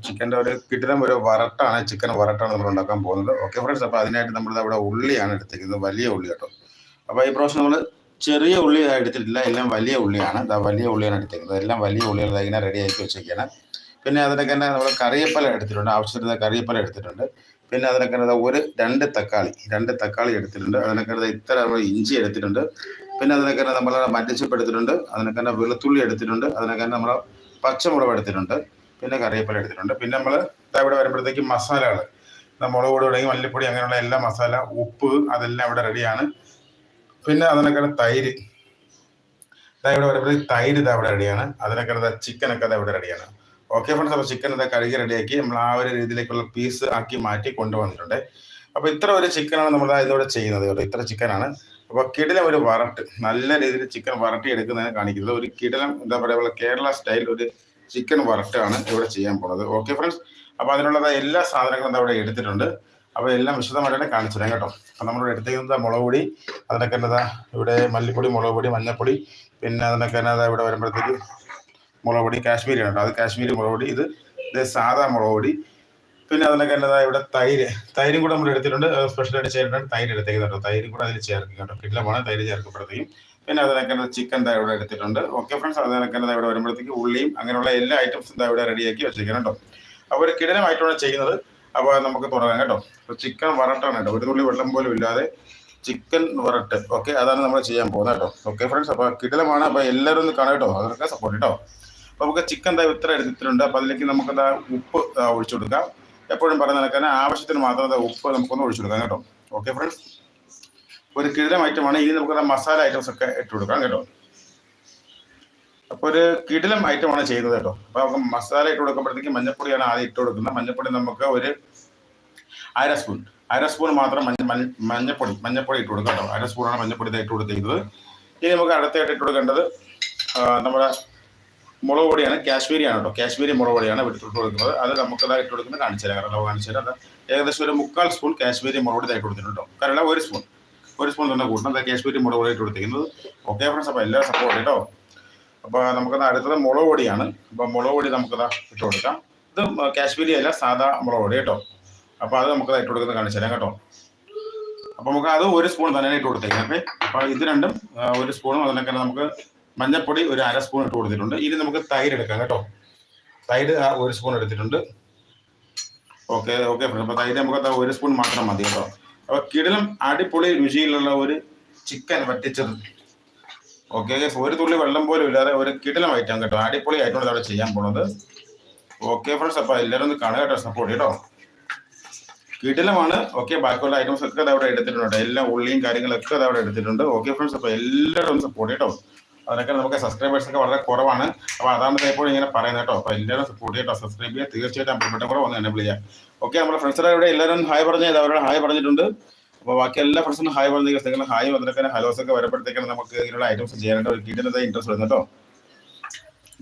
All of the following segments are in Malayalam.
ചിക്കന്റെ ഒരു കിട്ടുന്ന ഒരു വരട്ടാണ് ചിക്കൻ വരട്ടാണ് നമ്മൾ ഉണ്ടാക്കാൻ പോകുന്നത്. ഓക്കെ ഫ്രണ്ട്സ് അപ്പോൾ അതിനായിട്ട് നമ്മൾ അവിടെ ഉള്ളിയാണ് എടുത്തിരിക്കുന്നത്. വലിയ ഉള്ളി കേട്ടോ. അപ്പോൾ ഈ പ്രാവശ്യം നമ്മൾ ചെറിയ ഉള്ളി എടുത്തിട്ടില്ല. എല്ലാം വലിയ ഉള്ളിയാണ്. ഇതാ വലിയ ഉള്ളിയാണ് എടുത്തിരിക്കുന്നത്. എല്ലാം വലിയ ഉള്ളികൾ ഇങ്ങനെ റെഡി ആക്കി വെച്ചിരിക്കുകയാണ് പിന്നെ അതിനൊക്കെ തന്നെ നമ്മൾ കറിയപ്പല എടുത്തിട്ടുണ്ട്. ആവശ്യത്തിന് കറിയപ്പല എടുത്തിട്ടുണ്ട്. പിന്നെ അതിനൊക്കെ ഒരു രണ്ട് തക്കാളി രണ്ട് തക്കാളി എടുത്തിട്ടുണ്ട്. അതിനൊക്കെ ഇത്ര ഇഞ്ചി എടുത്തിട്ടുണ്ട്. പിന്നെ അതിനൊക്കെ നമ്മൾ മല്ലിച്ചപ്പ് എടുത്തിട്ടുണ്ട്. അതിനൊക്കെ വെളുത്തുള്ളി എടുത്തിട്ടുണ്ട്. അതിനൊക്കെ നമ്മൾ പച്ചമുളക് എടുത്തിട്ടുണ്ട്. പിന്നെ കറിവേപ്പില എടുത്തിട്ടുണ്ട്. പിന്നെ നമ്മൾ ഇവിടെ വരുമ്പോഴത്തേക്ക് മസാലകൾ മുളക് പൊടി തുടങ്ങി മല്ലിപ്പൊടി അങ്ങനെയുള്ള എല്ലാ മസാല ഉപ്പ് അതെല്ലാം ഇവിടെ റെഡിയാണ് പിന്നെ അതിനൊക്കെ തൈര്. ഇവിടെ വരുമ്പോഴത്തേക്ക് തൈര് ഇതാ ഇവിടെ റെഡിയാണ് അതിനൊക്കെ ചിക്കനൊക്കെ അത് ഇവിടെ റെഡിയാണ് ഓക്കെ ഫ്രണ്ട്സ് അപ്പോൾ ചിക്കൻ ഇതാ കഴുകി റെഡിയാക്കി നമ്മൾ ആ ഒരു രീതിയിലേക്കുള്ള പീസ് ആക്കി മാറ്റി കൊണ്ടുവന്നിട്ടുണ്ട്. അപ്പോൾ ഇത്ര ഒരു ചിക്കനാണ് നമ്മൾ ഇതിലൂടെ ചെയ്യുന്നത് കേട്ടോ. ഇത്ര ചിക്കനാണ് അപ്പോൾ കിടിലം ഒരു വറട്ട്. നല്ല രീതിയിൽ ചിക്കൻ വറട്ടി എടുക്കുന്നതിന് കാണിക്കുന്നത്. ഒരു കിടിലം എന്താ പറയുക കേരള സ്റ്റൈൽ ഒരു ചിക്കൻ വറുത്താണ് ഇവിടെ ചെയ്യാൻ പോണത്. ഓക്കെ ഫ്രണ്ട്സ് അപ്പോൾ അതിനുള്ള എല്ലാ സാധനങ്ങളും ഇവിടെ എടുത്തിട്ടുണ്ട്. അപ്പോൾ എല്ലാം വിശദമായിട്ട് കാണിച്ചു തരാം കേട്ടോ. അപ്പോൾ നമ്മളിവിടെ എടുത്തേക്കുന്നത് മുളക് പൊടി അതിനൊക്കെ എന്നതാ ഇവിടെ മല്ലിപ്പൊടി മുളക് പൊടി മഞ്ഞൾപ്പൊടി പിന്നെ അതിനൊക്കെ എന്നതാ ഇവിടെ വരുമ്പോഴത്തേക്ക് മുളക് പൊടി കാശ്മീരി കേട്ടോ. അത് കാശ്മീരി മുളക് പൊടി ഇത് ഇത് സാധാ മുളക് പൊടി. പിന്നെ അതിനൊക്കെ എന്നതാ ഇവിടെ തൈര് തൈരും കൂടെ നമ്മൾ എടുത്തിട്ടുണ്ട്. സ്പെഷ്യലായിട്ട് ചേർത്തിട്ടുണ്ട് തൈര് എടുത്തേക്കുന്നുണ്ടോ തൈരും കൂടെ അതിൽ ചേർക്കും കേട്ടോ. കിട്ടില്ല പോകണം തൈര് ചേർക്കപ്പെടുകയും പിന്നെ അതിനൊക്കെ ചിക്കൻ ദാ ഇവിടെ എടുത്തിട്ടുണ്ട്. ഓക്കെ ഫ്രണ്ട്സ് അതിനൊക്കെ ദാ ഇവിടെ വരുമ്പോഴത്തേക്ക് ഉള്ളിയും അങ്ങനെയുള്ള എല്ലാ ഐറ്റംസും ദാ ഇവിടെ റെഡിയാക്കി വെച്ചിരിക്കണം കേട്ടോ. അപ്പോൾ ഒരു കിടനമായിട്ടാണ് ചെയ്യുന്നത്. അപ്പോൾ നമുക്ക് തുടങ്ങാം കേട്ടോ. അപ്പോൾ ചിക്കൻ വറട്ടാണ് കേട്ടോ. ഒരു തുള്ളി വെള്ളം പോലും ഇല്ലാതെ ചിക്കൻ വറട്ട് ഓക്കെ അതാണ് നമ്മൾ ചെയ്യാൻ പോകുന്നത് കേട്ടോ. ഓക്കെ ഫ്രണ്ട്സ് അപ്പോൾ കിടലമാണ്. അപ്പോൾ എല്ലാവരും ഒന്ന് കാണാം കേട്ടോ. അതൊക്കെ സപ്പോർട്ട് കേട്ടോ അപ്പോൾ നമുക്ക് ചിക്കൻ ദാ ഇത്ര എടുത്തിട്ടുണ്ട്. അപ്പോൾ അതിലേക്ക് നമുക്ക് ദാ ഉപ്പ് ഒഴിച്ചു കൊടുക്കാം. എപ്പോഴും പറയുന്ന കണക്കാണ് ആവശ്യത്തിന് മാത്രം ഉപ്പ് നമുക്കൊന്ന് ഒഴിച്ചു കൊടുക്കാം കേട്ടോ. ഓക്കെ ഫ്രണ്ട്സ് ഒരു കിടിലം ഐറ്റമാണ് ഇനി നമുക്ക് മസാല ഐറ്റംസ് ഒക്കെ ഇട്ട് കൊടുക്കാം കേട്ടോ. അപ്പോൾ ഒരു കിടിലം ഐറ്റമാണ് ചെയ്യുന്നത് കേട്ടോ. അപ്പോൾ നമുക്ക് മസാല ഇട്ട് കൊടുക്കുമ്പോഴത്തേക്ക് മഞ്ഞപ്പൊടിയാണ് ആദ്യം ഇട്ട് കൊടുക്കുന്നത്. മഞ്ഞപ്പൊടി നമുക്ക് ഒരു അര സ്പൂൺ അര സ്പൂൺ മാത്രം മഞ്ഞ മഞ്ഞ മഞ്ഞപ്പൊടി മഞ്ഞപ്പൊടി ഇട്ട് കൊടുക്കാം കേട്ടോ. അര സ്പൂണാണ് മഞ്ഞപ്പൊടി ഇട്ട് കൊടുത്തിരിക്കുന്നത്. ഇനി നമുക്ക് അടുത്തായിട്ട് ഇട്ട് കൊടുക്കേണ്ടത് നമ്മുടെ മുളക് പൊടിയാണ് കാശ്മീരിയാണ് കേട്ടോ. കാശ്മീരി മുളക് പൊടിയാണ് ഇട്ട് കൊടുക്കുന്നത്. അത് നമുക്ക് ഇട്ട് കൊടുക്കുന്നത് കാണിച്ചു തരാം കാരണം കാണിച്ചു തരാം ഏകദേശം ഒരു മുക്കാൽ സ്പൂൺ കാശ്മീരി മുളക് പൊടി ഇതായിട്ട് കൊടുത്തിട്ടുണ്ട് കേട്ടോ. കാരണം ഒരു സ്പൂൺ ഒരു സ്പൂൺ തന്നെ കൂട്ടണം കാശ്മീരി മുളക് പൊടി ഇട്ട് കൊടുത്തിരിക്കുന്നത്. ഓക്കെ ഫ്രണ്ട്സ് അപ്പോൾ എല്ലാവരും സപ്പോർട്ട് കേട്ടോ അപ്പോൾ നമുക്കത് അടുത്തത് മുളക് പൊടിയാണ്. അപ്പോൾ മുളക് പൊടി നമുക്കത് ഇട്ട് കൊടുക്കാം. ഇത് കാശ്മീരി അല്ല സാധാ മുളക് പൊടി കേട്ടോ. അപ്പോൾ അത് നമുക്കത് ഇട്ട് കൊടുക്കുന്നത് കാണിച്ചു തരാം കേട്ടോ. അപ്പോൾ നമുക്ക് അത് ഒരു സ്പൂൺ തന്നെ ഇട്ട് കൊടുത്തേക്കാം ഓക്കെ അപ്പോൾ ഇത് രണ്ടും ഒരു സ്പൂണും അതിനൊക്കെ നമുക്ക് മഞ്ഞൾപ്പൊടി ഒരു അര സ്പൂൺ ഇട്ട് കൊടുത്തിട്ടുണ്ട്. ഇനി നമുക്ക് തൈര് എടുക്കാം കേട്ടോ. തൈര് ഒരു സ്പൂൺ എടുത്തിട്ടുണ്ട്. ഓക്കെ ഓക്കെ ഫ്രണ്ട് അപ്പോൾ തൈര് നമുക്ക് ഒരു സ്പൂൺ മാത്രം മതി കേട്ടോ. അപ്പോൾ കിടിലം അടിപൊളി രുചിയിലുള്ള ഒരു ചിക്കൻ വറ്റിച്ചത്. ഓക്കെ ഒരു തുള്ളി വെള്ളം പോലും ഇല്ലാതെ ഒരു കിടിലം ഐറ്റം കേട്ടോ. അടിപൊളി ആയിട്ടാണ് അവിടെ ചെയ്യാൻ പോണത്. ഓക്കെ ഫ്രണ്ട്സ് അപ്പൊ എല്ലാവരും ഒന്ന് കാണുക കേട്ടോ സപ്പോർട്ട് കേട്ടോ. കിടിലമാണ്. ഓക്കെ ബാക്കിയുള്ള ഐറ്റംസ് ഒക്കെ അവിടെ എടുത്തിട്ടുണ്ട്. എല്ലാ ഉള്ളിയും കാര്യങ്ങളൊക്കെ അവിടെ എടുത്തിട്ടുണ്ട്. ഓക്കെ ഫ്രണ്ട്സ് അപ്പൊ എല്ലാവരും സപ്പോർട്ട് കേട്ടോ. അതിനൊക്കെ നമുക്ക് സബ്സ്ക്രൈബേഴ്സ് ഒക്കെ വളരെ കുറവാണ്. അപ്പോൾ അതാണ് ഇപ്പോൾ ഇങ്ങനെ പറയുന്നത് കേട്ടോ. അപ്പോൾ എല്ലാവരും സപ്പോർട്ട് ചെയ്യട്ടോ സബ്സ്ക്രൈബ് ചെയ്യുക. തീർച്ചയായിട്ടും അമ്പലപ്പെട്ടം കൂടെ വന്ന് എന്നെ വിളിക്കുക ഓക്കെ നമ്മുടെ ഫ്രണ്ട്സിനെ ഇവിടെ എല്ലാവരും ഹായ് പറഞ്ഞത് അവരോട് ഹായ് പറഞ്ഞിട്ടുണ്ട്. അപ്പോൾ ബാക്കി എല്ലാ ഫ്രണ്ട്സിനും ഹായ് പറഞ്ഞു നിങ്ങൾ ഹായ് വന്നിട്ട് ഹലോസ് ഒക്കെ വരുമ്പോഴത്തേക്കാണ് നമുക്ക് ഇതിനുള്ള ഐറ്റംസ് ചെയ്യാനായിട്ട് ഒരു കിട്ടുന്നത് ഇൻട്രസ്റ്റ് വരുന്നത് കേട്ടോ.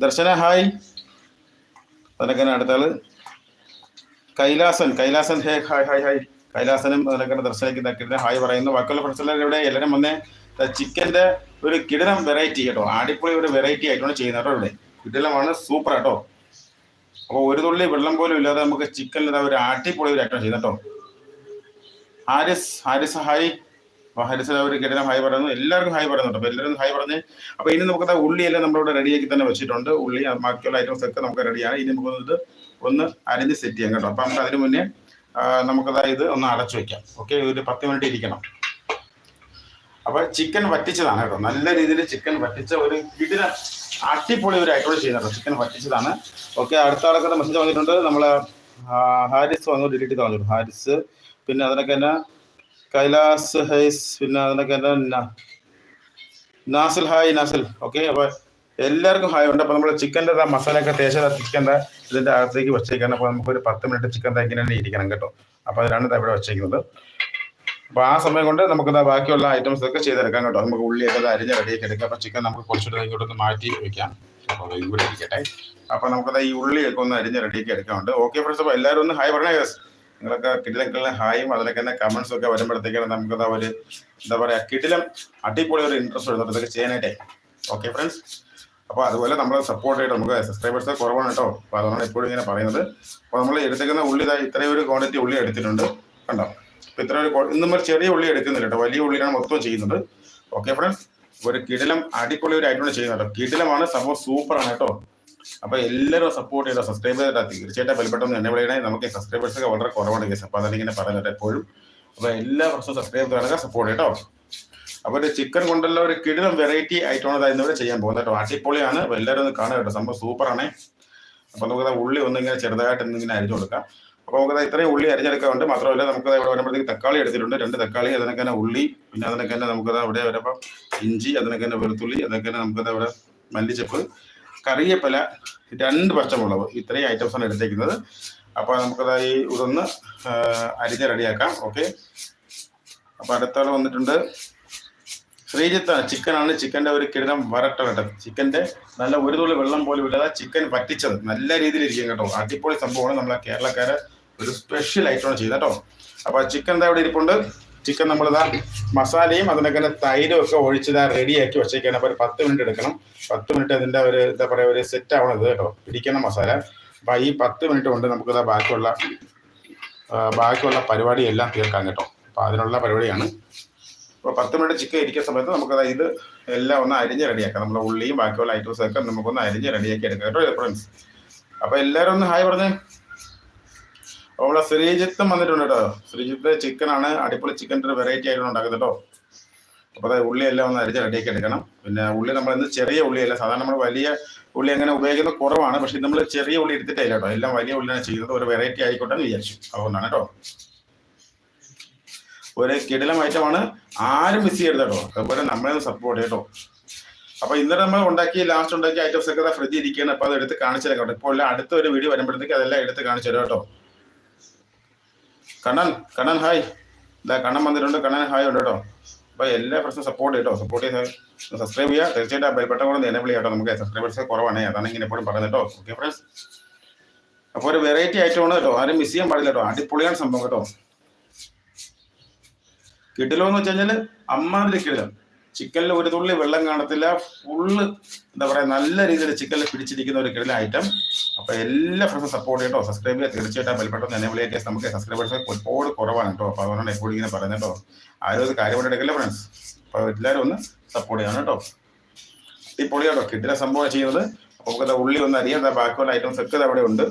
ദർശന ഹായ് അതിനൊക്കെ അടുത്താൾ Kailasan. Kailasan hey hi hi hi കൈലാസനും അതിനൊക്കെ ദർശനയ്ക്ക് ഹായ് പറയുന്നു. ബാക്കിയുള്ള ഫ്രണ്ട്സ് ഇവിടെ എല്ലാവരും വന്നേ. ചിക്കന്റെ ഒരു കിടിലം വെറൈറ്റി കേട്ടോ. ആടിപ്പൊളി ഒരു വെറൈറ്റി ആയിട്ടാണ് ചെയ്യുന്നത് കേട്ടോ ഇവിടെ. കിടിലമാണ് സൂപ്പർ കേട്ടോ അപ്പോൾ ഒരു തുള്ളി വെള്ളം പോലും ഇല്ലാതെ നമുക്ക് ചിക്കനിൽ ഒരു ആട്ടിപ്പൊളി ഒരു ഐറ്റം ചെയ്യുന്നത് കേട്ടോ ഹാരിസ് ഹാരിസ് ഹായ് അപ്പോൾ ഹാരിസ് ഒരു കിടലം ഹായ് പറയുന്നു. എല്ലാവർക്കും ഹായ് പറയുന്നുണ്ട് അപ്പോൾ എല്ലാവരും ഹായ് പറഞ്ഞ്. അപ്പോൾ ഇനി നമുക്ക് ഉള്ളിയെല്ലാം നമ്മളിവിടെ റെഡിയാക്കി തന്നെ വെച്ചിട്ടുണ്ട്. ഉള്ളി ബാക്കിയുള്ള ഐറ്റംസ് ഒക്കെ നമുക്ക് റെഡിയാണ് ഇനി നമുക്ക് ഇത് ഒന്ന് അരിഞ്ഞ് സെറ്റ് ചെയ്യാം കേട്ടോ. അപ്പോൾ നമുക്ക് അതിന് മുന്നേ നമുക്കതായത് ഒന്ന് അടച്ചു വെക്കാം. ഓക്കെ ഒരു പത്ത് മിനിറ്റ് ഇരിക്കണം. അപ്പോൾ ചിക്കൻ വറ്റിച്ചതാണ് കേട്ടോ. നല്ല രീതിയിൽ ചിക്കൻ വറ്റിച്ച ഒരു വിടിന അടിപൊളി ഒരു ഐറ്റം ചെയ്യുന്നുണ്ട് ചിക്കൻ വറ്റിച്ചതാണ്. ഓക്കെ അടുത്ത ആൾക്കാരുടെ മെസ്സേജ് വന്നിട്ടുണ്ട്. നമ്മളെ ഹാരിസ് വന്നു ഡിലീറ്റ് ചെയ്ത് വന്നിട്ടുണ്ട് ഹാരിസ് പിന്നെ അതിനൊക്കെ തന്നെ കൈലാസ് ഹൈസ് പിന്നെ അതിനൊക്കെ തന്നെ നാസിൽ ഹായ് നാസിൽ. ഓക്കെ അപ്പോൾ എല്ലാവർക്കും ഹായ് ഉണ്ട്. അപ്പോൾ നമ്മൾ ചിക്കന്റെ മസാലയൊക്കെ തേച്ച ചിക്കന്റെ ഇതിന്റെ അകത്തേക്ക് വെച്ചേക്കാണ്. നമുക്ക് ഒരു പത്ത് മിനിറ്റ് ചിക്കൻ തേക്കിനെ ഇരിക്കണം കേട്ടോ. അപ്പോൾ അതിലാണ് ഇവിടെ വെച്ചേക്കുന്നത്. അപ്പോൾ ആ സമയം കൊണ്ട് നമുക്ക് ബാക്കിയുള്ള ഐറ്റംസ് ഒക്കെ ചെയ്തെടുക്കാം കേട്ടോ. നമുക്ക് ഉള്ളിയൊക്കെ അരിഞ്ഞ് റെഡിയാക്കി എടുക്കാം. അപ്പോൾ ചിക്കൻ നമുക്ക് കുറച്ചുകൂടെ ഇങ്ങോട്ടൊന്ന് മാറ്റി വെക്കാം. അപ്പോൾ ഇവിടെ ഇരിക്കട്ടെ. അപ്പോൾ നമുക്കത് ഈ ഉള്ളിയൊക്കെ ഒന്ന് അരിഞ്ഞ് റെഡിയാക്കി എടുക്കാറുണ്ട് ഓക്കെ ഫ്രണ്ട്സ് അപ്പോൾ എല്ലാവരും ഒന്ന് ഹായ് പറഞ്ഞേ നിങ്ങളൊക്കെ കിടിലം ഹായും അതിലൊക്കെ തന്നെ കമന്റ്സ് ഒക്കെ വരുമ്പോഴത്തേക്കാണ് നമുക്കത് ഒരു എന്താ പറയുക കിടിലം അടിപൊളി ഒരു ഇൻട്രസ്റ്റ് വരുന്നുണ്ട് ഇതൊക്കെ ചെയ്യാനായിട്ടേ. ഓക്കെ ഫ്രണ്ട്സ് അപ്പോൾ അതുപോലെ നമ്മൾ സപ്പോർട്ട് ആയിട്ട് നമുക്ക് സബ്സ്ക്രൈബേഴ്സ് കുറവാണ് കേട്ടോ. അപ്പോൾ അതുകൊണ്ടാണ് എപ്പോഴും ഇങ്ങനെ പറയുന്നത്. അപ്പോൾ നമ്മൾ എടുത്തേക്കുന്ന ഉള്ളി ഇതാ ഇത്രയും ഒരു ക്വാണ്ടിറ്റി ഉള്ളി എടുത്തിട്ടുണ്ട്. കണ്ടോ? അപ്പോൾ ഇത്ര ഒരു ഇന്നും ഒരു ചെറിയ ഉള്ളി എടുക്കുന്നില്ല കേട്ടോ. വലിയ ഉള്ളിയാണ് മൊത്തം ചെയ്യുന്നത്. ഓക്കെ ഫ്രണ്ട്സ് ഒരു കിടിലം അടിപൊളി ഒരു ഐറ്റം ചെയ്യുന്നത് കേട്ടോ. കിടിലമാണ് സംഭവം സൂപ്പറാണ് കേട്ടോ. അപ്പൊ എല്ലാവരും സപ്പോർട്ട് ചെയ്തോ സബ്സ്ക്രൈബ് ചെയ്തിട്ട് തീർച്ചയായിട്ടും ബലപ്പെട്ടെന്ന് എന്നെ വിളിക്കണേ നമുക്ക് സബ്സ്ക്രൈബേഴ്സ് ഒക്കെ വളരെ കുറവാണ് കേസ് അപ്പൊ അതാണ് ഇങ്ങനെ പറയുന്നത് എപ്പോഴും. അപ്പൊ എല്ലാ വർഷവും സബ്സ്ക്രൈബ് ചെയ്യുക സപ്പോർട്ട് കേട്ടോ. അപ്പൊ ഒരു ചിക്കൻ കൊണ്ടുള്ള ഒരു കിടിലം വെറൈറ്റി ആയിട്ടാണ് ഇന്നിവിടെ ചെയ്യാൻ പോകുന്നത് കേട്ടോ. അടിപൊളിയാണ്. എല്ലാവരും ഒന്ന് കാണുക കേട്ടോ. സംഭവം സൂപ്പറാണേ അപ്പൊ നമുക്ക് ഉള്ളി ഒന്നിങ്ങനെ ചെറുതായിട്ട് ഇങ്ങനെ അരിഞ്ഞു കൊടുക്കാം. അപ്പോൾ നമുക്ക് ഇത്രയും ഉള്ളി അരിഞ്ഞെടുക്കാറുണ്ട് മാത്രമല്ല നമുക്ക് ഇവിടെ വരുമ്പോഴത്തേക്ക് തക്കാളി എടുത്തിട്ടുണ്ട്. രണ്ട് തക്കാളി അതിനൊക്കെ തന്നെ ഉള്ളി പിന്നെ അതിനൊക്കെ തന്നെ നമുക്ക് ഇവിടെ വരുമ്പോൾ ഇഞ്ചി അതിനൊക്കെ തന്നെ വെളുത്തുള്ളി അതൊക്കെ തന്നെ നമുക്ക് ഇവിടെ മല്ലിച്ചപ്പ് കറിയപ്പല രണ്ട് പച്ചമുളക് ഇത്രയും ആണ് എടുത്തേക്കുന്നത്. അപ്പോൾ നമുക്കത് ഈ ഇതൊന്ന് അരിഞ്ഞ് റെഡിയാക്കാം. ഓക്കെ. അപ്പോൾ അടുത്താൾ വന്നിട്ടുണ്ട്. ശ്രീജിത്താണ് ചിക്കനാണ്. ചിക്കന്റെ ഒരു കിടനം വരട്ട കേട്ടോ. ചിക്കന്റെ നല്ല ഒരു തുള്ളി വെള്ളം പോലും ഇല്ലാതെ ചിക്കൻ പറ്റിച്ചത് നല്ല രീതിയിൽ ഇരിക്കും കേട്ടോ. അടിപൊളി സംഭവമാണ് നമ്മളെ കേരളക്കാരെ ഒരു സ്പെഷ്യൽ ഐറ്റമാണ് ചെയ്യുന്നത് കേട്ടോ. അപ്പോൾ ചിക്കൻ എന്താ ഇവിടെ ഇരിപ്പുണ്ട്. ചിക്കൻ നമ്മൾ നമ്മളിതാ മസാലയും അതിനൊക്കെ തൈരും ഒക്കെ ഒഴിച്ചിതാ റെഡിയാക്കി വെച്ചേക്കാണ്. അപ്പോൾ ഒരു പത്ത് മിനിറ്റ് എടുക്കണം. പത്ത് മിനിറ്റ് അതിന്റെ ഒരു എന്താ പറയുക ഒരു സെറ്റ് ആവണത് ഇത് കേട്ടോ. പിടിക്കണം മസാല. അപ്പോൾ ഈ പത്ത് മിനിറ്റ് കൊണ്ട് നമുക്ക് നമുക്കിതാ ബാക്കിയുള്ള ബാക്കിയുള്ള പരിപാടി എല്ലാം തീർക്കാം കേട്ടോ. അപ്പോൾ അതിനുള്ള പരിപാടിയാണ്. അപ്പോൾ പത്ത് മിനിറ്റ് ചിക്കൻ ഇരിക്കുന്ന സമയത്ത് നമുക്കത് ഇത് എല്ലാം ഒന്ന് അരിഞ്ഞ് റെഡിയാക്കാം നമ്മുടെ ഉള്ളിയും ബാക്കിയുള്ള ഐറ്റംസ് ഒക്കെ നമുക്കൊന്ന് അരിഞ്ഞ് റെഡിയാക്കി എടുക്കാം കേട്ടോ ഫ്രണ്ട്സ് അപ്പോൾ എല്ലാവരും ഒന്ന് ഹായ് പറഞ്ഞേ. ഇവിടെ ശ്രീജിത്തും വന്നിട്ടുണ്ട് കേട്ടോ. ശ്രീജിത്ത് ചിക്കനാണ്. അടിപൊളി ചിക്കന്റെ വെറൈറ്റി ആയിട്ട് ഉണ്ടാക്കുന്നത് കേട്ടോ. അപ്പോൾ അതായത് ഉള്ളി എല്ലാം ഒന്ന് അരിച്ച് റെഡിയാക്കി എടുക്കണം. പിന്നെ ഉള്ളി നമ്മൾ ഇന്ന് ചെറിയ ഉള്ളിയല്ല. സാധാരണ നമ്മൾ വലിയ ഉള്ളി അങ്ങനെ ഉപയോഗിക്കുന്നത് കുറവാണ്. പക്ഷെ നമ്മൾ ചെറിയ ഉള്ളി എടുത്തിട്ടില്ല കേട്ടോ. എല്ലാം വലിയ ഉള്ളിയാണ് ചെയ്യുന്നത്. ഒരു വെറൈറ്റി ആയിക്കോട്ടെ എന്ന് വിചാരിച്ചു. അതുകൊണ്ടാണ് കേട്ടോ. ഒരു കിടിലം ഐറ്റമാണ്. ആരും മിസ് ചെയ്യരുത് കേട്ടോ. അതുപോലെ നമ്മളെ സപ്പോർട്ട് കേട്ടോ. അപ്പൊ ഇന്നലെ നമ്മൾ ഉണ്ടാക്കി ലാസ്റ്റ് ഉണ്ടാക്കിയ ഐറ്റംസ് ഒക്കെ ഫ്രിഡ്ജ് ഇരിക്കുകയാണ്. അപ്പൊ അത് എടുത്ത് കാണിച്ചു തരാം കേട്ടോ. ഇപ്പോൾ അടുത്ത ഒരു വീഡിയോ വരുമ്പോഴത്തേക്ക് അതെല്ലാം എടുത്ത് കാണിച്ചു തരാം കേട്ടോ. കണ്ണൻ കണ്ണൻ ഹായ് ഇതാ കണ്ണൻ വന്നിട്ടുണ്ട്. കണ്ണൻ ഹായ് ഉണ്ട് കേട്ടോ. അപ്പൊ എല്ലാ പ്രശ്നം സപ്പോർട്ട് ചെയ്യട്ടോ സപ്പോർട്ട് ചെയ്ത് സബ്സ്ക്രൈബ് ചെയ്യുക. തീർച്ചയായിട്ടും ആ ബെൽബട്ടൺ കൂടെ എനേബിൾ കേട്ടോ നമുക്ക്. സബ്സ്ക്രൈബേഴ്സ് കുറവാണ്. അതാണ് ഇങ്ങനെ എപ്പോഴും പറയുന്നത് കേട്ടോ. ഓക്കെ ഫ്രണ്ട്സ് അപ്പോൾ ഒരു വെറൈറ്റി ഐറ്റമാണ് കേട്ടോ. ആരും മിസ് ചെയ്യാൻ പാടില്ല കേട്ടോ. അടിപൊളിയാണ് സംഭവം കേട്ടോ. കിടിലോ എന്ന് വെച്ച് കഴിഞ്ഞാൽ അമ്മാതിരി കിടിലം. ചിക്കനിൽ ഒരു തുള്ളി വെള്ളം കാണത്തില്ല. ഫുള്ള് എന്താ പറയാ നല്ല രീതിയിൽ ചിക്കനിൽ പിടിച്ചിരിക്കുന്ന ഒരു കിടിലം ഐറ്റം അപ്പൊ എല്ലാ ഫ്രണ്ട്സും സപ്പോർട്ട് ചെയ്യട്ടോ. സബ്സ്ക്രൈബ് ചെയ്യുക തീർച്ചയായിട്ടും ബെൽപ്പെട്ടൊന്ന് എനേബിൾ വിളിയാക്കിയാൽ നമുക്ക് സബ്സ്ക്രൈബേഴ്സ് ഒരുപാട് കുറവാണ് കേട്ടോ. അപ്പൊ അതുകൊണ്ടാണ് എപ്പോഴും ഇങ്ങനെ പറയുന്നത് കേട്ടോ. ആരും അത് കൊണ്ട് എടുക്കില്ല ഫ്രണ്ട്സ് അപ്പൊ എല്ലാവരും ഒന്ന് സപ്പോർട്ട് ചെയ്യണം കേട്ടോ. ഈ കേട്ടോ കിട്ടിയ സംഭവം ചെയ്യുന്നത് അപ്പോൾ ഉള്ളി ഒന്ന് അറിയാം ബാക്കിയുള്ള ഐറ്റംസ് ഒക്കെ അവിടെ ഉണ്ട്.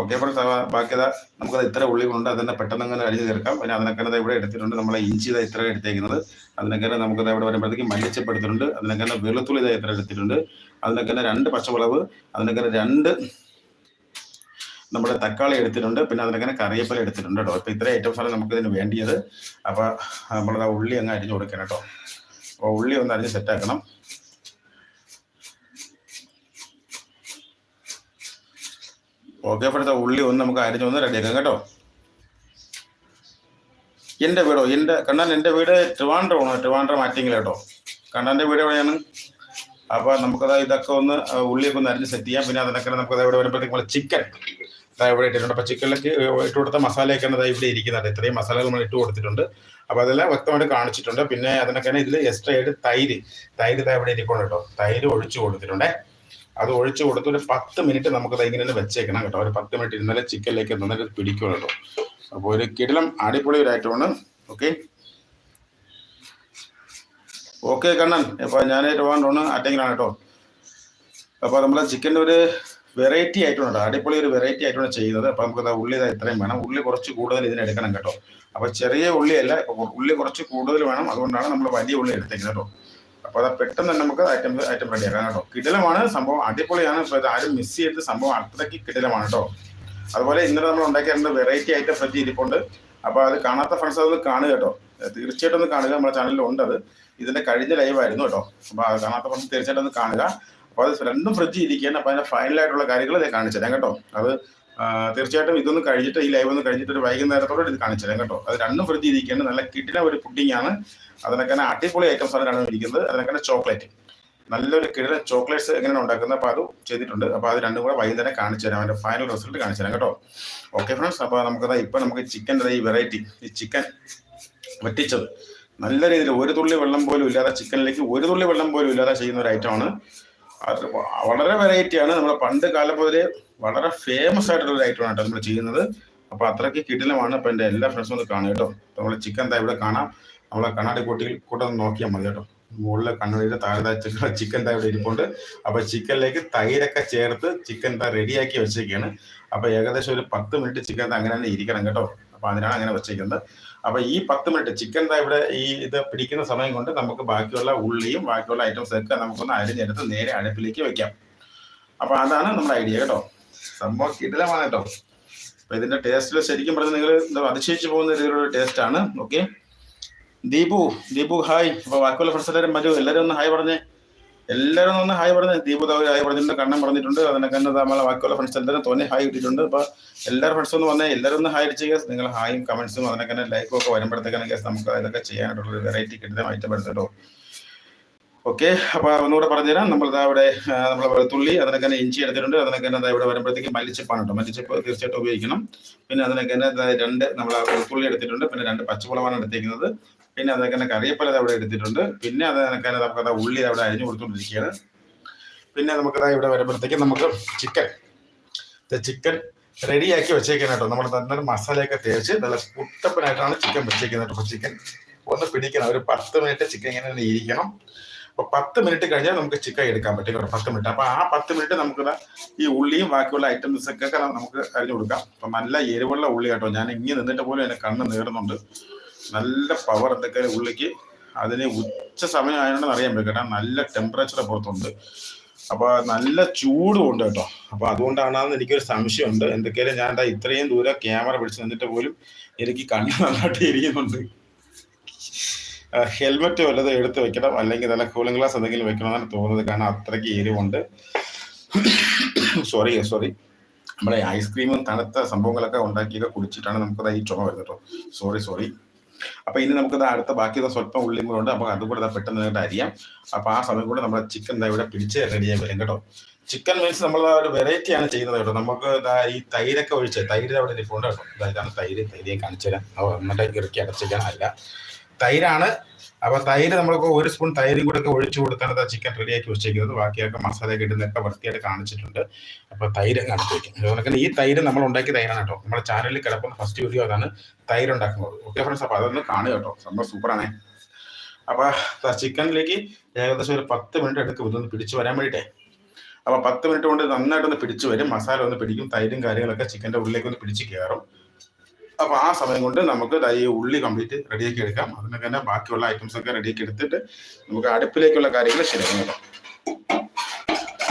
ഓക്കെ ഫ്രണ്ട്സ് ബാക്കി നമുക്കത് നമുക്ക് ഇത്ര ഉള്ളി കൊണ്ട് അതിനെ പെട്ടെന്ന് അങ്ങനെ അഴിഞ്ഞു തീർക്കാം. പിന്നെ അതിനൊക്കെ ഇവിടെ എടുത്തിട്ടുണ്ട്. നമ്മളെ ഇഞ്ചി ഇതാ ഇത്ര എടുത്തേക്കുന്നത്. അതിനൊക്കെ നമുക്ക് ദാ ഇവിടെ വരുമ്പോഴത്തേക്ക് മല്ലിച്ചപ്പ് അതിനൊക്കെ തന്നെ വെളുത്തുള്ളി ഇതാ ഇത്ര എടുത്തിട്ടുണ്ട്. അതിനൊക്കെ രണ്ട് പച്ചമുളക് അതിനൊക്കെ രണ്ട് നമ്മുടെ തക്കാളി എടുത്തിട്ടുണ്ട്. പിന്നെ അതിനൊക്കെ തന്നെ കറിവേപ്പില എടുത്തിട്ടുണ്ട് കേട്ടോ. ഇപ്പൊ ഇത്ര നമുക്ക് ഇതിന് വേണ്ടിയത്. അപ്പൊ ആ ഉള്ളി അങ്ങ് അരിഞ്ഞു കൊടുക്കണം കേട്ടോ. അപ്പോൾ ഉള്ളി ഒന്ന് അരിഞ്ഞ് സെറ്റാക്കണം ഓക്കെ ഇപ്പോഴത്തെ ഉള്ളി ഒന്ന് നമുക്ക് അരിഞ്ഞ് ഒന്ന് റെഡിയാക്കാം കേട്ടോ. എന്റെ വീടോ? എന്റെ കണ്ണൻ എന്റെ വീട് ട്രിവാൻഡ്രമാണ് ട്രിവാൻഡ്രം ആറ്റിങ്ങിൽ കേട്ടോ. കണ്ണന്റെ വീട് എവിടെയാണ്? അപ്പോൾ നമുക്കത് ഇതൊക്കെ ഒന്ന് ഉള്ളിയൊക്കെ ഒന്ന് അരിഞ്ഞ് സെറ്റ് ചെയ്യാം. പിന്നെ അതിനൊക്കെ നമുക്കത് ഇവിടെ വരുമ്പോഴത്തേക്ക് ചിക്കൻ ഇതാ ഇവിടെ ഇട്ടിട്ടുണ്ട്. അപ്പോൾ ചിക്കനിലേക്ക് ഇട്ട് കൊടുത്ത മസാലയൊക്കെയാണ് അതായത് ഇവിടെ ഇരിക്കുന്നത് ഇത്രയും മസാലകൾ നമ്മൾ ഇട്ട് കൊടുത്തിട്ടുണ്ട്. അപ്പോൾ അതെല്ലാം വ്യക്തമായിട്ട് കാണിച്ചിട്ടുണ്ട്. പിന്നെ അതിനൊക്കെ ഇതിൽ എക്സ്ട്രാ ആയിട്ട് തൈര് തൈര് ഇവിടെ ഇരിക്കണം കേട്ടോ. തൈര് ഒഴിച്ചു കൊടുത്തിട്ടുണ്ടേ. അത് ഒഴിച്ചു കൊടുത്ത് ഒരു പത്ത് മിനിറ്റ് നമുക്ക് ഇങ്ങനെ വെച്ചേക്കണം കേട്ടോ. ഒരു പത്ത് മിനിറ്റ് ഇന്നലെ ചിക്കനിലേക്ക് നന്നായിട്ട് പിടിക്കും കേട്ടോ. അപ്പോൾ ഒരു കിടിലം അടിപൊളി ഒരു ഐറ്റമാണ് ഓക്കെ ഓക്കെ കണ്ണൻ. ഇപ്പോൾ ഞാൻ ട്രിവാൻഡ്രോണ് അറ്റങ്കിലാണ് കേട്ടോ. അപ്പോൾ നമ്മളെ ചിക്കന്റെ ഒരു വെറൈറ്റി ആയിട്ടുണ്ട് അടിപൊളി ഒരു വെറൈറ്റി ആയിട്ടാണ് ചെയ്യുന്നത്. അപ്പോൾ നമുക്ക് ഉള്ളി ഇത്രയും വേണം. ഉള്ളി കുറച്ച് കൂടുതൽ ഇതിന് എടുക്കണം കേട്ടോ. അപ്പോൾ ചെറിയ ഉള്ളിയല്ല ഉള്ളി കുറച്ച് കൂടുതൽ വേണം. അതുകൊണ്ടാണ് നമ്മൾ വലിയ ഉള്ളി എടുത്തേക്കുന്നത് കേട്ടോ. അപ്പോൾ അത് പെട്ടെന്ന് തന്നെ നമുക്ക് ഐറ്റം ഐറ്റം റെഡിയാക്കാം കേട്ടോ. കിടിലമാണ് സംഭവം അടിപൊളിയാണ്. ഇപ്പോൾ ഇത് ആരും മിസ് ചെയ്ത് സംഭവം അത്രയ്ക്ക് കിടിലമാണ് കേട്ടോ. അതുപോലെ ഇന്നലെ നമ്മൾ ഉണ്ടാക്കിയ വെറൈറ്റി ഐറ്റം ഫ്രിഡ്ജ് ഇരിപ്പുണ്ട്. അപ്പോൾ അത് കാണാത്ത ഫ്രണ്ട്സ് അത് കാണുക കേട്ടോ. തീർച്ചയായിട്ടും ഒന്ന് കാണുക. നമ്മുടെ ചാനലിൽ ഉണ്ട് അത്. ഇതിന്റെ കഴിഞ്ഞ ലൈവ് ആയിരുന്നു കേട്ടോ. അപ്പോൾ അത് കാണാത്ത ഫ്രണ്ട്സ് തീർച്ചയായിട്ടും ഒന്ന് കാണുക. അപ്പോൾ അത് രണ്ടും ഫ്രിഡ്ജ് ഇരിക്കുകയാണ്. അപ്പോൾ അതിന്റെ ഫൈനൽ ആയിട്ടുള്ള കാര്യങ്ങൾ ഞാൻ കാണിച്ചു തരാം കേട്ടോ. അത് തീർച്ചയായിട്ടും ഇതൊന്ന് കഴിഞ്ഞിട്ട് ഈ ലൈവ് ഒന്ന് കഴിഞ്ഞിട്ട് ഒരു വൈകുന്നേരത്തോടെ ഇത് കാണിച്ചു തരാം കേട്ടോ. അത് രണ്ടും ഫ്രിഡ്ജ് ഇരിക്കുകയാണ് നല്ല കിട്ടിന ഒരു പുഡിംഗ് ആണ്. അതിനൊക്കെ അടിപൊളി ഐറ്റംസ് ആണ് രണ്ടും ഇരിക്കുന്നത്. അതിനൊക്കെ ചോക്ലേറ്റ് നല്ലൊരു കിടല ചോക്ലേറ്റ്സ് എങ്ങനെയാണ് ഉണ്ടാക്കുന്നത്? അപ്പോൾ അത് ചെയ്തിട്ടുണ്ട്. അപ്പോൾ അത് രണ്ടും കൂടെ വൈകുന്നേരം കാണിച്ചു തരാം. അതിന്റെ ഫൈനൽ റിസൾട്ട് കാണിച്ചു തരാം കേട്ടോ. ഓക്കെ ഫ്രണ്ട്സ് അപ്പോൾ നമുക്ക് ഇപ്പം നമുക്ക് ചിക്കന്റെ ഈ വെറൈറ്റി ഈ ചിക്കൻ വറ്റിച്ചത്. നല്ല രീതിയിൽ ഒരു തുള്ളി വെള്ളം പോലും ഇല്ലാതെ ചിക്കനിലേക്ക് ഒരു തുള്ളി വെള്ളം പോലും ഇല്ലാതെ ചെയ്യുന്ന ഒരു ഐറ്റമാണ് അത് വളരെ വെറൈറ്റിയാണ് നമ്മൾ പണ്ട് കാലം മുതലേ വളരെ ഫേമസ് ആയിട്ടുള്ള ഒരു ഐറ്റമാണ് കേട്ടോ നമ്മൾ ചെയ്യുന്നത്. അപ്പൊ അത്രയ്ക്ക് കിടിലമാണ്. അപ്പൊ എന്റെ എല്ലാ ഫ്രണ്ട്സും ഒന്ന് കാണും കേട്ടോ. നമ്മളെ ചിക്കൻ താ ഇവിടെ കാണാം. നമ്മളെ കണ്ണാടി കൂട്ടിയിൽ കൂട്ടം നോക്കിയാൽ മതി കേട്ടോ. മുകളിലെ കണ്ണുകളിൽ താഴെ ചിക്കൻ താ ഇവിടെ ഇരിപ്പുണ്ട്. അപ്പൊ ചിക്കനിലേക്ക് തൈരൊക്കെ ചേർത്ത് ചിക്കൻ താ റെഡിയാക്കി വെച്ചേക്കാണ്. അപ്പൊ ഏകദേശം ഒരു പത്ത് മിനിറ്റ് ചിക്കൻ താ അങ്ങനെ തന്നെ ഇരിക്കണം കേട്ടോ. അപ്പൊ അതിനാണ് അങ്ങനെ വെച്ചേക്കുന്നത്. അപ്പൊ ഈ പത്ത് മിനിറ്റ് ചിക്കൻ ഇവിടെ ഈ ഇത് പിടിക്കുന്ന സമയം കൊണ്ട് നമുക്ക് ബാക്കിയുള്ള ഉള്ളിയും ബാക്കിയുള്ള ഐറ്റംസ് ഒക്കെ നമുക്കൊന്ന് അരിഞ്ഞെടുത്ത് നേരെ അടുപ്പിലേക്ക് വെക്കാം. അപ്പൊ അതാണ് നമ്മുടെ ഐഡിയ കേട്ടോ. സംഭവം കിടിലമാണ് കേട്ടോ. അപ്പൊ ഇതിന്റെ ടേസ്റ്റിൽ ശരിക്കും പറഞ്ഞാൽ നിങ്ങൾ അതിശയിച്ചു പോകുന്ന രീതിയിലുള്ള ടേസ്റ്റ് ആണ്. ഓക്കെ ദീപു ദീപു ഹായ് അപ്പൊ ബാക്കിയുള്ള ഫ്രണ്ട്സ് എല്ലാവരും വരൂ. എല്ലാവരും ഒന്ന് ഹായ് പറഞ്ഞേ. എല്ലാവരും ഒന്ന് ഹായ് പറഞ്ഞു ദീപു ദാ ഒരു ഹായ് പറഞ്ഞിട്ടുണ്ട് കണ്ണൻ പറഞ്ഞിട്ടുണ്ട്. അതിനൊക്കെ നമ്മളെ ബാക്കിയുള്ള ഫ്രണ്ട്സ് എല്ലാവരും തോന്നി ഹായ് കിട്ടിയിട്ടുണ്ട്. അപ്പൊ എല്ലാവരും ഫ്രണ്ട്സ് ഒന്ന് വന്നേ എല്ലാവരും ഒന്ന് ഹായ് അടിച്ച്. നിങ്ങൾ ഹായും കമന്റ്സും അതിനൊക്കെ ലൈക്കും ഒക്കെ വരുമ്പോഴത്തേക്കാണ് guys നമുക്ക് അതൊക്കെ ചെയ്യാനായിട്ടുള്ള ഒരു വെറൈറ്റി കിട്ടുന്ന ഐറ്റം എടുത്തോ ഓക്കെ അപ്പൊ ഒന്നുകൂടെ പറഞ്ഞുതരാം. നമ്മൾ ഇവിടെ നമ്മൾ വെളുത്തുള്ളി അതിനൊക്കെ തന്നെ ഇഞ്ചി എടുത്തിട്ടുണ്ട്. അതിനൊക്കെ തന്നെ ഇവിടെ വരുമ്പോഴത്തേക്ക് മല്ലിച്ചപ്പാണ് കേട്ടോ. മല്ലിച്ചപ്പ് തീർച്ചയായിട്ടും ഉപയോഗിക്കണം. പിന്നെ അതിനൊക്കെ തന്നെ രണ്ട് നമ്മൾ വെളുത്തുള്ളി എടുത്തിട്ടുണ്ട്. പിന്നെ രണ്ട് പച്ചമുളകാണ് എടുത്തിരിക്കുന്നത് പിന്നെ അതൊക്കെ തന്നെ കറിയപ്പല അവിടെ എടുത്തിട്ടുണ്ട്. പിന്നെ അത് തന്നെ നമുക്ക് ദാ ഉള്ളി അവിടെ അരിഞ്ഞു കൊടുത്തുകൊണ്ടിരിക്കുകയാണ്. പിന്നെ നമുക്ക് ദാ ഇവിടെ വരുമ്പോഴത്തേക്ക് നമുക്ക് ചിക്കൻ ചിക്കൻ റെഡിയാക്കി വെച്ചേക്കാൻ കേട്ടോ. നമ്മൾ നല്ല മസാലയൊക്കെ തേച്ച് നല്ല കുട്ടപ്പനായിട്ടാണ് ചിക്കൻ വെച്ചേക്കുന്നത് കേട്ടോ. ചിക്കൻ ഒന്ന് പിടിക്കണം. ഒരു പത്ത് മിനിറ്റ് ചിക്കൻ ഇങ്ങനെ ഇരിക്കണം. അപ്പൊ പത്ത് മിനിറ്റ് കഴിഞ്ഞാൽ നമുക്ക് ചിക്കൻ എടുക്കാൻ പറ്റും കേട്ടോ. പത്ത് മിനിറ്റ് അപ്പൊ ആ പത്ത് മിനിറ്റ് നമുക്ക് ഈ ഉള്ളിയും ബാക്കിയുള്ള ഐറ്റംസ് ഒക്കെ നമുക്ക് അരിഞ്ഞു കൊടുക്കാം. അപ്പൊ നല്ല എരിവുള്ള ഉള്ളി കേട്ടോ. ഞാൻ ഇങ്ങനെ നിന്നിട്ട് പോലും എന്നെ കണ്ണ് നേറുന്നുണ്ട്. നല്ല പവർ എന്തൊക്കെയാണ് ഉള്ളിക്ക് അതിന് ഉച്ച സമയം ആയതുകൊണ്ട് അറിയാൻ പറ്റും കാരണം നല്ല ടെമ്പറേച്ചർ പുറത്തുണ്ട്. അപ്പൊ നല്ല ചൂടും ഉണ്ട് കേട്ടോ. അപ്പൊ അതുകൊണ്ടാണെന്ന് എനിക്കൊരു സംശയമുണ്ട്. എന്തൊക്കെയാലും ഞാൻ എന്താ ഇത്രയും ദൂരം ക്യാമറ പിടിച്ച് നിന്നിട്ട് പോലും എനിക്ക് കണ്ണ് നന്നായിട്ട് ഇരിക്കുന്നുണ്ട്. ഹെൽമെറ്റ് വല്ലതും എടുത്ത് വെക്കണം. അല്ലെങ്കിൽ നല്ല കൂളിംഗ് ഗ്ലാസ് എന്തെങ്കിലും വെക്കണമെന്നാണ് തോന്നുന്നത്. കാരണം അത്രയ്ക്ക് എരിവുണ്ട്. സോറി സോറി നമ്മുടെ ഐസ്ക്രീമും തണുത്ത സംഭവങ്ങളൊക്കെ ഉണ്ടാക്കിയൊക്കെ കുടിച്ചിട്ടാണ് നമുക്കത് ഈ ചുമ വരുന്നത് കേട്ടോ. സോറി സോറി അപ്പൊ ഇനി നമുക്ക് അടുത്ത ബാക്കി സ്വല്പം ഉള്ളിയും കൂടെ ഉണ്ട്. അപ്പൊ അതും കൂടെ പെട്ടെന്ന് ആയിട്ട് അരിയാം. അപ്പൊ ആ സമയം കൂടെ നമ്മുടെ ചിക്കൻ ഇവിടെ പിടിച്ച് റെഡിയായി വരും കേട്ടോ. ചിക്കൻ മീൻസ് നമ്മൾ ഒരു വെറൈറ്റി ആണ് ചെയ്യുന്നത് കേട്ടോ. നമുക്ക് ഈ തൈരൊക്കെ ഒഴിച്ച് തൈര് അവിടെ ഇരിപ്പുണ്ട് കേട്ടോ. ഇതാണ് തൈര്. തൈര് കാണിച്ചു തരാം. എന്നിട്ട് ഇറക്കി അടച്ചിരിക്കാൻ അല്ല. തൈരാണ്. അപ്പൊ തൈര് നമ്മൾക്ക് ഒരു സ്പൂൺ തൈരും കൂടെ ഒക്കെ ഒഴിച്ചു കൊടുത്താണ് ചിക്കൻ റെഡിയാക്കി വെച്ചേക്കുന്നത്. ബാക്കിയൊക്കെ മസാല ഇടുന്നൊക്കെ വൃത്തിയായിട്ട് കാണിച്ചിട്ടുണ്ട്. അപ്പൊ തൈര് അങ്ങ് അടുത്ത് അതുപോലെ തന്നെ ഈ തൈര് നമ്മൾ ഉണ്ടാക്കി തൈരാണ് കേട്ടോ. നമ്മുടെ ചാനലിൽ കിടക്കുന്ന ഫസ്റ്റ് വീഡിയോ അതാണ് തൈര് ഉണ്ടാക്കുന്നത്. ഓക്കെ ഫ്രണ്ട്സ് അപ്പൊ അതൊന്ന് കാണുക കേട്ടോ. സംഭവം സൂപ്പറാണേ അപ്പൊ ചിക്കനിലേക്ക് ഏകദേശം ഒരു പത്ത് മിനിറ്റ് എടുക്കും ഇതൊന്ന് പിടിച്ചു വരാൻ വേണ്ടിയിട്ടേ. അപ്പൊ പത്ത് മിനിറ്റ് കൊണ്ട് നന്നായിട്ടൊന്ന് പിടിച്ചു വരും. മസാല ഒന്ന് പിടിക്കും. തൈരും കാര്യങ്ങളൊക്കെ ചിക്കന്റെ ഉള്ളിലേക്ക് ഒന്ന് പിടിച്ച് കയറും അപ്പൊ ആ സമയം കൊണ്ട് നമുക്ക് ഈ ഉള്ളി കംപ്ലീറ്റ് റെഡിയാക്കി എടുക്കാം. അതിനൊക്കെ തന്നെ ബാക്കിയുള്ള ഐറ്റംസ് ഒക്കെ റെഡിയാക്കി എടുത്തിട്ട് നമുക്ക് അടുപ്പിലേക്കുള്ള കാര്യങ്ങൾ ശരിയാക്കാം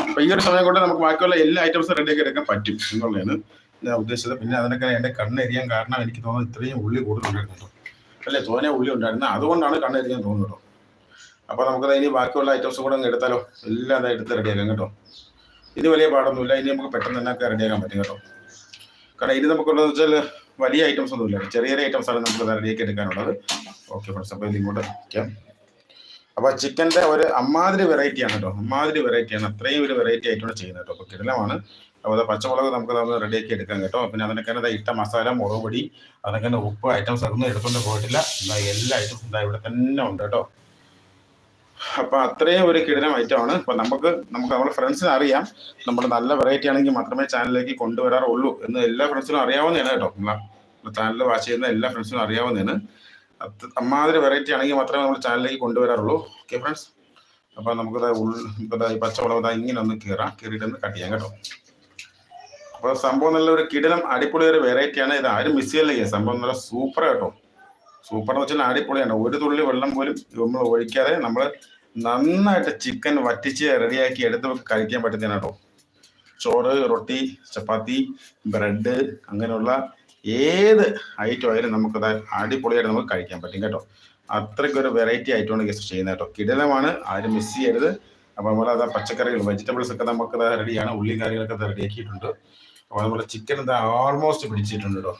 അപ്പൊ ഈ ഒരു സമയം കൊണ്ട് നമുക്ക് ബാക്കിയുള്ള എല്ലാ ഐറ്റംസും റെഡിയാക്കി എടുക്കാൻ പറ്റും എന്നുള്ളതാണ് ഞാൻ ഉദ്ദേശിച്ചത്. പിന്നെ അതിനൊക്കെ എന്റെ കണ്ണെരിയാൻ കാരണം എനിക്ക് തോന്നുന്നു ഇത്രയും ഉള്ളി കൂടുതലുണ്ടായിരുന്നു കേട്ടോ. അല്ലേ? തോനെ ഉള്ളി ഉണ്ടായിരുന്നു. അതുകൊണ്ടാണ് കണ്ണെരിയാൻ തോന്നുന്നത് അപ്പൊ നമുക്ക് ഇനി ബാക്കിയുള്ള ഐറ്റംസ് കൂടെ അങ്ങ് എടുത്താലോ? എല്ലാം അത് എടുത്ത് റെഡിയാക്കാം കേട്ടോ. ഇത് വലിയ പാടൊന്നുമില്ല. ഇനി നമുക്ക് പെട്ടെന്ന് തന്നെ റെഡിയാക്കാൻ പറ്റും കേട്ടോ. കാരണം ഇത് നമുക്കുള്ളതെന്ന് വെച്ചാൽ വലിയ ഐറ്റംസ് ഒന്നുമില്ല. ചെറിയ ചെറിയ ഐറ്റംസ് ആണ് നമുക്ക് റെഡിയാക്കി എടുക്കാനുള്ളത്. ഓക്കെ ഫ്രണ്ട്സ് അപ്പോൾ ഇതിങ്ങോട്ട് വയ്ക്കാം. അപ്പൊ ചിക്കന്റെ ഒരു അമ്മാതിരി വെറൈറ്റി ആണ് കേട്ടോ അമ്മാതിരി വെറൈറ്റി ആണ്. അത്രയും ഒരു വെറൈറ്റി ആയിട്ടാണ് ചെയ്യുന്നത് കേട്ടോ അപ്പൊ കിടലമാണ്. അപ്പോൾ അത് പച്ചമുളക് നമുക്ക് നമ്മൾ റെഡിയാക്കി എടുക്കാം കേട്ടോ. പിന്നെ അതിനൊക്കെ ഇട്ട മസാല മുളക് പൊടി അതൊക്കെ ഉപ്പ് ഐറ്റംസ് അതൊന്നും എടുത്തുകൊണ്ട് പോയിട്ടില്ല. എല്ലാ ഐറ്റംസും ഇവിടെ തന്നെ ഉണ്ട് കേട്ടോ അപ്പൊ അത്രയും ഒരു ഐറ്റം ഐറ്റമാണ് ഇപ്പൊ നമുക്ക് നമുക്ക് നമ്മുടെ ഫ്രണ്ട്സിന് അറിയാം. നമ്മൾ നല്ല വെറൈറ്റി ആണെങ്കിൽ മാത്രമേ ചാനലിലേക്ക് കൊണ്ടുവരാറുള്ളൂ എന്ന് എല്ലാ ഫ്രണ്ട്സിനും അറിയാവുന്നതാണ് കേട്ടോ. ചാനൽ വാച്ച് ചെയ്യുന്ന എല്ലാ ഫ്രണ്ട്സിനും അറിയാവുന്നതാണ്. അമ്മാതിരി വെറൈറ്റി ആണെങ്കിൽ മാത്രമേ നമ്മൾ ചാനലിലേക്ക് കൊണ്ടുവരാറുള്ളൂ. ഓക്കെ ഫ്രണ്ട്സ് അപ്പൊ നമുക്ക് ഉള്ളി ഈ പച്ചമുളക് ദാ ഇങ്ങനെ ഒന്ന് കീറാം. കീറിയിട്ട് ഒന്ന് കട്ട് ചെയ്യാം കേട്ടോ. അപ്പൊ സംഭവം നല്ല ഒരു കിടനം അടിപൊളി ഒരു വെറൈറ്റിയാണ് ഇത് ആരും മിസ് ചെയ്യല്ലേ? സംഭവം നല്ല സൂപ്പർ കേട്ടോ. സൂപ്പർ എന്ന് വെച്ചാൽ അടിപൊളിയാണ്. ഒരു തുള്ളി വെള്ളം പോലും നമ്മൾ ഒഴിക്കാതെ നമ്മൾ നന്നായിട്ട് ചിക്കൻ വറ്റിച്ച് റെഡിയാക്കി എടുത്ത് കഴിക്കാൻ പറ്റുന്നതാണ് കേട്ടോ. ചോറ് റൊട്ടി ചപ്പാത്തി ബ്രെഡ് അങ്ങനെയുള്ള ഏത് ഐറ്റം ആയാലും നമുക്കത് അടിപൊളിയായിട്ട് നമുക്ക് കഴിക്കാൻ പറ്റും കേട്ടോ. അത്രയ്ക്ക് ഒരു വെറൈറ്റി ആയിട്ടാണ് ഗസ്റ്റ് ചെയ്യുന്നത് കേട്ടോ. കിടലമാണ് ആരും മിസ് ചെയ്യരുത്. അപ്പൊ നമ്മൾ പച്ചക്കറികൾ വെജിറ്റബിൾസ് ഒക്കെ നമുക്ക് റെഡിയാണ് ഉള്ളി കറികളൊക്കെ റെഡിയാക്കിയിട്ടുണ്ട് അപ്പൊ നമ്മൾ ചിക്കൻ എന്താ ഓൾമോസ്റ്റ് പിടിച്ചിട്ടുണ്ട് കേട്ടോ.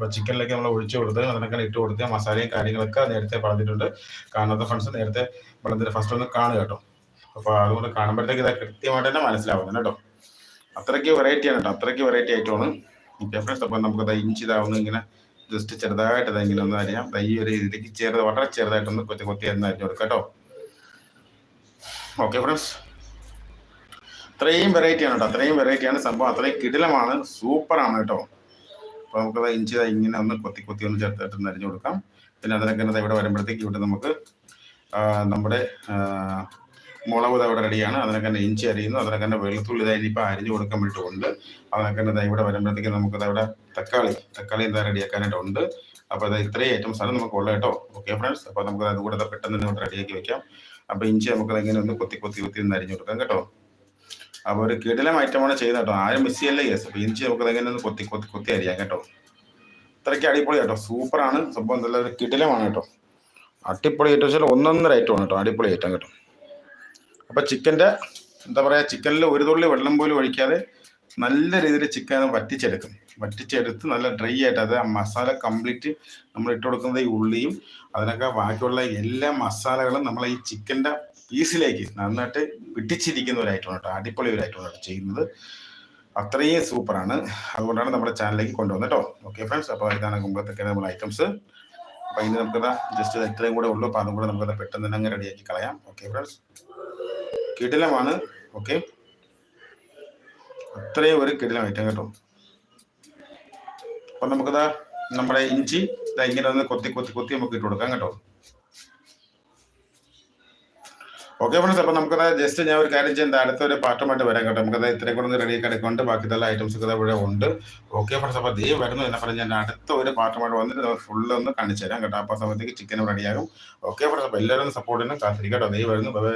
അപ്പൊ ചിക്കനിലേക്ക് നമ്മൾ ഒഴിച്ചു കൊടുത്ത് അതിനൊക്കെ ഇട്ട് കൊടുത്ത് മസാലയും കാര്യങ്ങളൊക്കെ നേരത്തെ പറഞ്ഞിട്ടുണ്ട്. കാണാത്ത ഫ്രണ്ട്സ് നേരത്തെ പറഞ്ഞിട്ട് ഫസ്റ്റ് ഒന്ന് കാണുക കേട്ടോ. അപ്പൊ അതുകൊണ്ട് കാണുമ്പോഴത്തേക്ക് ഇത് കൃത്യമായിട്ട് തന്നെ മനസ്സിലാവുന്നു കേട്ടോ. അത്രയ്ക്ക് വെറൈറ്റി ആണ് കേട്ടോ. അത്രയ്ക്ക് വെറൈറ്റി ആയിട്ടാണ്. ഓക്കെ ഫ്രണ്ട്സ് അപ്പൊ നമുക്ക് ഇഞ്ചി ഇതാവുന്ന ഇങ്ങനെ ജസ്റ്റ് ചെറുതായിട്ട് ഇതെങ്കിലും ഒന്ന് അറിയാം ഈ ഒരു രീതിക്ക് ചെറുത് വളരെ ചെറുതായിട്ടൊന്ന് കൊത്തി കൊത്തി എന്ന് അരിഞ്ഞു കൊടുക്കാം കേട്ടോ. ഓക്കെ ഫ്രണ്ട്സ് അത്രയും വെറൈറ്റി ആണ് കേട്ടോ. അത്രയും വെറൈറ്റി ആണ് സംഭവം. അത്രയും കിടിലമാണ്. സൂപ്പറാണ് കേട്ടോ. അപ്പോൾ നമുക്കത് ഇങ്ങനെ ഒന്ന് കൊത്തി കൊത്തി ഒന്ന് ചേർത്തായിട്ട് നരിഞ്ഞു കൊടുക്കാം. പിന്നെ അതിനൊക്കെ ഇവിടെ വരുമ്പോഴത്തേക്ക് ഇവിടെ നമുക്ക് നമ്മുടെ മുളക് ദാ ഇവിടെ റെഡിയാണ് അതിനൊക്കെ തന്നെ ഇഞ്ചി അരിയുന്നു. അതിനൊക്കെ തന്നെ വെളുത്തുള്ളി ഇതായി ഇപ്പം അരിഞ്ഞു കൊടുക്കാൻ വേണ്ടിയിട്ടുണ്ട് അതിനൊക്കെ തന്നെ ഇവിടെ വരുമ്പോഴത്തേക്ക് നമുക്ക് ദാ ഇവിടെ തക്കാളി തക്കാളി എന്താ റെഡിയാക്കാനായിട്ടുണ്ട് അപ്പോൾ അത് ഇത്രയും ഐറ്റംസ് ആണ് നമുക്ക് ഉള്ളത് കേട്ടോ. ഓക്കെ ഫ്രണ്ട്സ് അപ്പോൾ നമുക്ക് അതുകൂടെ പെട്ടെന്ന് തന്നെ റെഡിയാക്കി വെക്കാം. അപ്പോൾ ഇഞ്ചി നമുക്ക് ഇങ്ങനെ ഒന്ന് കൊത്തി കൊത്തി കൊത്തി ഒന്ന് അരിഞ്ഞു കൊടുക്കാം കേട്ടോ. അപ്പോൾ ഒരു കിടിലം ഐറ്റമാണ് ചെയ്യുന്നത് കേട്ടോ. ആരും മിസ് ചെയ്യല്ലേ യെസ് അപ്പോൾ ഇഞ്ചി നമുക്ക് എങ്ങനെയൊന്ന് കൊത്തി കൊത്തി കൊത്തി അരിയാം കേട്ടോ. ഇത്രയ്ക്ക് അടിപൊളി കേട്ടോ. സൂപ്പറാണ് സംഭവം നല്ല ഒരു കിടിലമാണ് കേട്ടോ. അടിപൊളി ഐറ്റം വെച്ചാൽ ഒന്നൊന്നര ഐറ്റം ആണ് കേട്ടോ. അടിപൊളി ഐറ്റം കേട്ടോ. അപ്പോൾ ചിക്കന്റെ എന്താ പറയുക ചിക്കനിൽ ഒരു തുള്ളി വെള്ളം പോലും ഒഴിക്കാതെ നല്ല രീതിയിൽ ചിക്കൻ വറ്റിച്ചെടുക്കും. വറ്റിച്ചെടുത്ത് നല്ല ഡ്രൈ ആയിട്ട് അത് മസാല കംപ്ലീറ്റ് നമ്മൾ ഇട്ട് കൊടുക്കുന്നത് ഈ ഉള്ളിയും അതിനൊക്കെ ബാക്കിയുള്ള എല്ലാ മസാലകളും നമ്മൾ ഈ ചിക്കന്റെ പീസിലേക്ക് നന്നായിട്ട് പിടിച്ചിരിക്കുന്ന ഒരു ഐറ്റമാണ് കേട്ടോ അടിപൊളി ഒരു കേട്ടോ ചെയ്യുന്നത്. അത്രയും സൂപ്പറാണ്. അതുകൊണ്ടാണ് നമ്മുടെ ചാനലിലേക്ക് കൊണ്ടുവന്നത് കേട്ടോ. ഓക്കെ ഫ്രണ്ട്സ് അപ്പോൾ ഇതാണ് കുമ്പത്തൊക്കെ നമ്മൾ ഐറ്റംസ് അപ്പോൾ ഇനി നമുക്കത് ജസ്റ്റ് ഇത്രയും കൂടെ ഉള്ളൂ. അപ്പോൾ അതും കൂടെ നമുക്കത് പെട്ടെന്ന് തന്നെ അങ്ങ് റെഡിയാക്കി കളയാം. Okay friends കിടിലമാണ്. ഓക്കെ അത്രയും ഒരു കിടിലം ഐറ്റം കേട്ടോ. അപ്പൊ നമുക്കത് നമ്മുടെ ഇഞ്ചി ഇങ്ങനെ ഒന്ന് കൊത്തി കൊത്തി കൊത്തി നമുക്ക് ഇട്ട് കൊടുക്കാം കേട്ടോ. ഓക്കെ ഫ്രണ്ട്സ് അപ്പൊ നമുക്കത് ജസ്റ്റ് ഞാൻ ഒരു കാര്യം ചെയ്യുന്നത് അടുത്ത ഒരു പാട്ടുമായിട്ട് വരാൻ കേട്ടോ. നമുക്കത് ഇത്രയും കൂടെ റെഡി കിടക്കുന്നുണ്ട് ബാക്കി എല്ലാ ഐറ്റംസ് ഒക്കെ ഇവിടെ ഉണ്ട്. ഓക്കെ ഫ്രണ്ട്സ് അപ്പൊ ദേ വരുന്നു എന്നെ പറഞ്ഞ് ഞാൻ അടുത്ത ഒരു പാട്ടുമായിട്ട് വന്നിട്ട് ഫുള്ള് ഒന്ന് കാണിച്ചു തരാം കേട്ടോ. അപ്പൊ ആ സമയത്തേക്ക് ചിക്കൻ റെഡിയാകും ഓക്കെ ഫ്രണ്ട്സ് അപ്പൊ എല്ലാവരും സപ്പോർട്ടിന് കാത്തിരിക്കട്ടോ കേട്ടോ. ദേ വരുന്നു. ബൈ